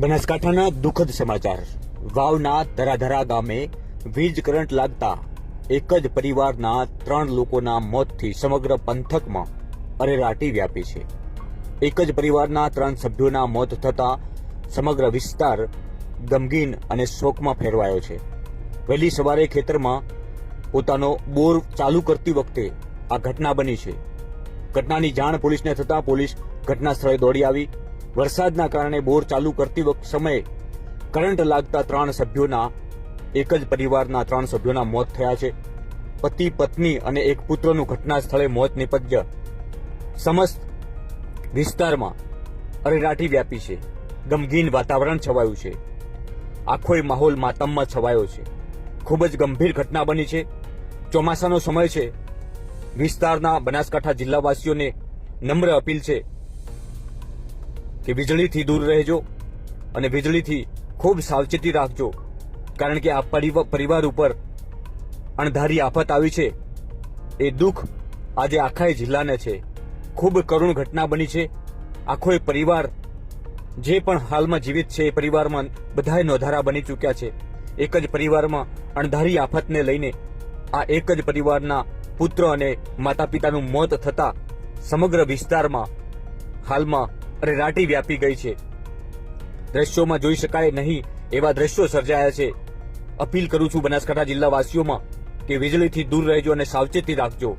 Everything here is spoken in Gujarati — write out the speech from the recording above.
બનાસકાંઠાના દુઃખદ સમાચાર. વાવના ધરાધરા ગામે વીજ કરંટ લાગતા એક જ પરિવારના ત્રણ લોકોના મોતથી સમગ્ર પંથકમાં અરેરાટી વ્યાપી છે. એક જ પરિવારના ત્રણ સભ્યોના મોત થતા સમગ્ર વિસ્તાર ગમગીન અને શોકમાં ફેરવાયો છે. વહેલી સવારે ખેતરમાં પોતાનો બોર ચાલુ કરતી વખતે આ ઘટના બની છે. ઘટનાની જાણ પોલીસને થતાં પોલીસ ઘટના સ્થળે દોડી આવી. વરસાદના કારણે બોર ચાલુ કરતી વખત સમયે કરંટ લાગતા ત્રણ સભ્યોના, એક જ પરિવારના ત્રણ સભ્યોના મોત થયા છે. પતિ, પત્ની અને એક પુત્રનું ઘટના સ્થળે મોત નિપજ્યા. સમસ્ત વિસ્તારમાં અરેરાટી વ્યાપી છે. ગમગીન વાતાવરણ છવાયું છે. આખોય માહોલ માતમમાં છવાયો છે. ખૂબ જ ગંભીર ઘટના બની છે. ચોમાસાનો સમય છે. વિસ્તારના બનાસકાંઠા જિલ્લાવાસીઓને નમ્ર અપીલ છે કે વીજળીથી દૂર રહેજો અને વીજળીથી ખૂબ સાવચેતી રાખજો. કારણ કે આ પરિવ- પરિવાર ઉપર અણધારી આફત આવી છે. એ દુઃખ આજે આખા જિલ્લાને છે. ખૂબ કરુણ ઘટના બની છે. આખો એ પરિવાર જે પણ હાલમાં જીવિત છે એ પરિવારમાં બધાય નોંધારા બની ચૂક્યા છે. એક જ પરિવારમાં અણધારી આફતને લઈને આ એક જ પરિવારના પુત્ર અને માતા પિતાનું મોત થતા સમગ્ર વિસ્તારમાં હાલમાં અરેરાટી વ્યાપી ગઈ છે. દ્રશ્યોમાં જોઈ શકાય નહીં એવા દ્રશ્યો સર્જાયા છે. અપીલ કરું છું બનાસકાંઠા જિલ્લાવાસીઓમાં કે વીજળીથી દૂર રહેજો અને સાવચેતી રાખજો.